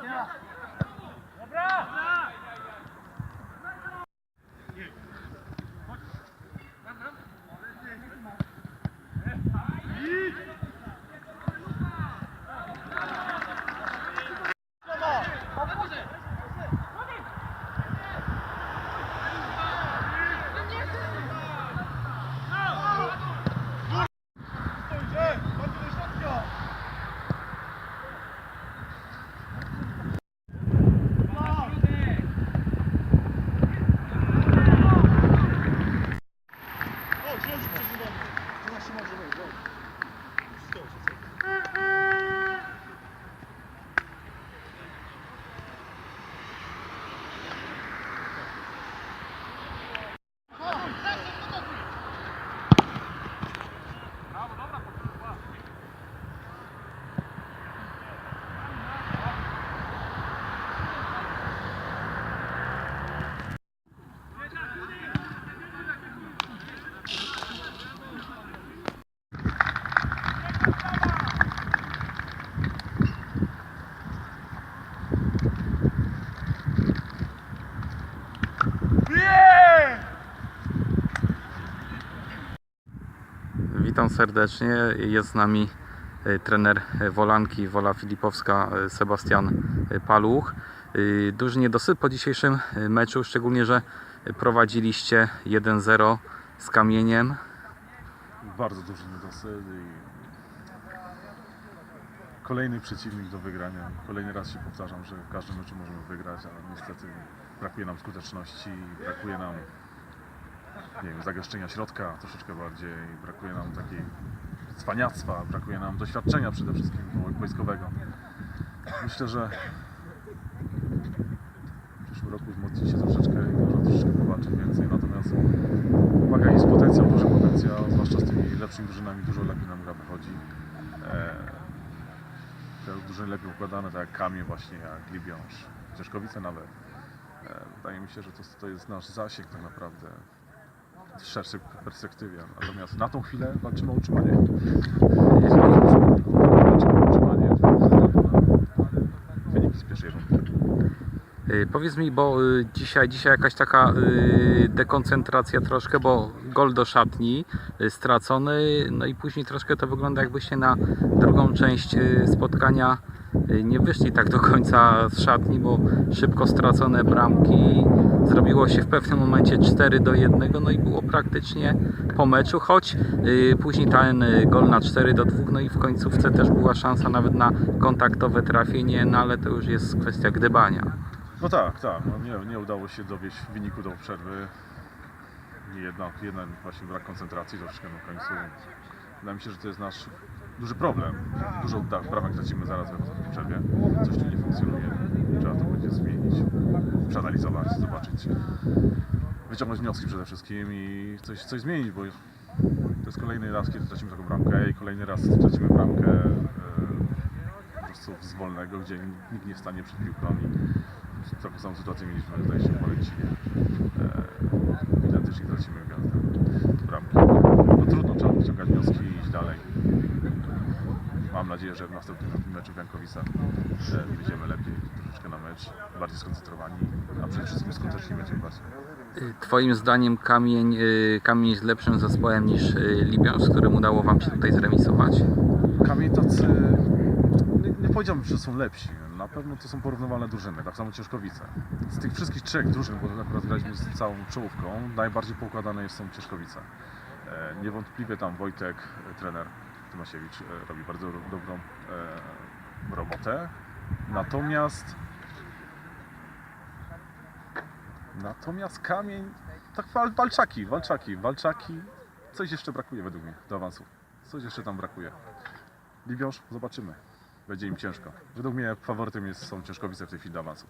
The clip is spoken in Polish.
行了 Witam serdecznie. Jest z nami e, trener e, Wolanki Wola Filipowska e, Sebastian Paluch. Duży niedosyt po dzisiejszym meczu, szczególnie, że prowadziliście 1-0 z kamieniem. bardzo duży niedosyt kolejny przeciwnik do wygrania. Kolejny raz się powtarzam, że w każdym meczu możemy wygrać, ale niestety brakuje nam skuteczności, brakuje nam nie wiem, zagęszczenia środka troszeczkę bardziej, brakuje nam takiej cwaniactwa, brakuje nam doświadczenia przede wszystkim wo- wojskowego. Myślę, że w przyszłym roku wzmocni się troszeczkę i można troszeczkę więcej, natomiast Uwaga, jest potencjał, duży potencjał, zwłaszcza z tymi lepszymi drużynami, dużo lepiej nam gra wychodzi. E, te drużyny lepiej układane, tak jak Kamień właśnie, jak Libiąż, Cieszkowice nawet. E, wydaje mi się, że to, to jest nasz zasięg tak naprawdę w szerszej perspektywie. Natomiast na tą chwilę walczymy o utrzymanie. Walczymy o utrzymanie. Wyniki z pierwszej rundy. E, Powiedz mi, bo e, dzisiaj, dzisiaj jakaś taka e, dekoncentracja troszkę, bo gol do szatni stracony, no i później troszkę to wygląda jakbyście na drugą część spotkania nie wyszli tak do końca z szatni, bo szybko stracone bramki, zrobiło się w pewnym momencie 4 do 1, no i było praktycznie po meczu, choć e, później ten e, gol na 4 do 2, no i w końcówce też była szansa nawet na kontaktowe trafienie, no ale to już jest kwestia gdybania. No tak, tak. No nie, nie udało się dowieść wyniku do przerwy. Jednak, jeden właśnie brak koncentracji troszeczkę na końcu. Wydaje mi się, że to jest nasz duży problem. Dużo da- bramek tracimy zaraz w przerwie. Coś tu nie funkcjonuje. Trzeba to będzie zmienić, przeanalizować, zobaczyć. Wyciągnąć wnioski przede wszystkim i coś, coś zmienić, bo to jest kolejny raz, kiedy tracimy taką bramkę i kolejny raz tracimy bramkę e, po prostu z wolnego, gdzie nikt nie stanie przed piłką i taką samą sytuację mieliśmy zdaje się w Polecinie. E, identycznie tracimy gwiazdę bramki. No trudno, trzeba wyciągać wnioski i iść dalej. Mam nadzieję, że w następnym meczu w Jankowicach e, wyjdziemy lepiej troszeczkę na mecz, bardziej skoncentrowani, a przede wszystkim skuteczni będziemy bardziej. Y, Twoim zdaniem Kamień, y, Kamień jest lepszym zespołem niż y, Libią, z którym udało Wam się tutaj zremisować? Kamień tacy, nie, nie powiedziałbym, że są lepsi. Na pewno to są porównywalne drużyny, tak samo Cieszkowice. Z tych wszystkich trzech drużyn, bo akurat graliśmy z całą czołówką, najbardziej poukładane jest- są Cieszkowice. E, niewątpliwie tam Wojtek, e, trener Tomasiewicz, e, robi bardzo dobrą e, robotę. Natomiast natomiast Kamień, tak wal, walczaki, walczaki, walczaki, coś jeszcze brakuje według mnie do awansu. Coś jeszcze tam brakuje. Libiąż, zobaczymy. Będzie im ciężko. Według mnie faworytem jest, są Ciężkowice w tej chwili do awansu.